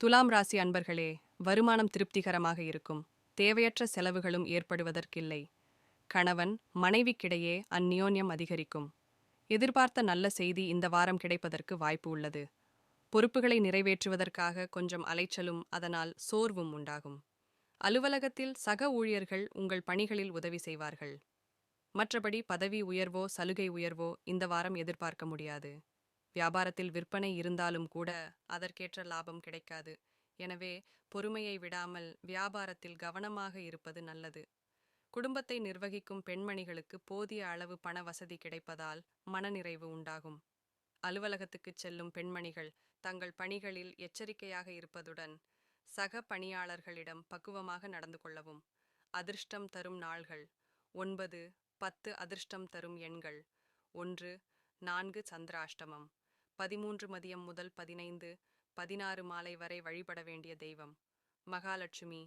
துலாம் ராசி அன்பர்களே வருமானம் திருப்திகரமாக இருக்கும். தேவையற்ற செலவுகளும் ஏற்படுவதற்கில்லை. கணவன் மனைவிக்கிடையே அந்நியோன்யம் அதிகரிக்கும். எதிர்பார்த்த நல்ல செய்தி இந்த வாரம் கிடைப்பதற்கு வாய்ப்பு உள்ளது. பொறுப்புகளை நிறைவேற்றுவதற்காக கொஞ்சம் அலைச்சலும் அதனால் சோர்வும் உண்டாகும். அலுவலகத்தில் சக ஊழியர்கள் உங்கள் பணிகளில் உதவி செய்வார்கள். மற்றபடி பதவி உயர்வோ சலுகை உயர்வோ இந்த வாரம் எதிர்பார்க்க முடியாது. வியாபாரத்தில் விற்பனை இருந்தாலும் கூட அதற்கேற்ற லாபம் கிடைக்காது. எனவே பொறுமையை விடாமல் வியாபாரத்தில் கவனமாக இருப்பது நல்லது. குடும்பத்தை நிர்வகிக்கும் பெண்மணிகளுக்கு போதிய அளவு பண வசதி கிடைப்பதால் மனநிறைவு உண்டாகும். அலுவலகத்துக்குச் செல்லும் பெண்மணிகள் தங்கள் பணிகளில் எச்சரிக்கையாக இருப்பதுடன் சக பணியாளர்களிடம் பக்குவமாக நடந்து கொள்ளவும். அதிர்ஷ்டம் தரும் நாள்கள். ஒன்பது பத்து அதிர்ஷ்டம் தரும் எண்கள். ஒன்று நான்கு சந்திராஷ்டமம். பதிமூன்று மதியம் முதல் பதினைந்து பதினாறு மாலை வரை வழிபட வேண்டிய தெய்வம் மகாலட்சுமி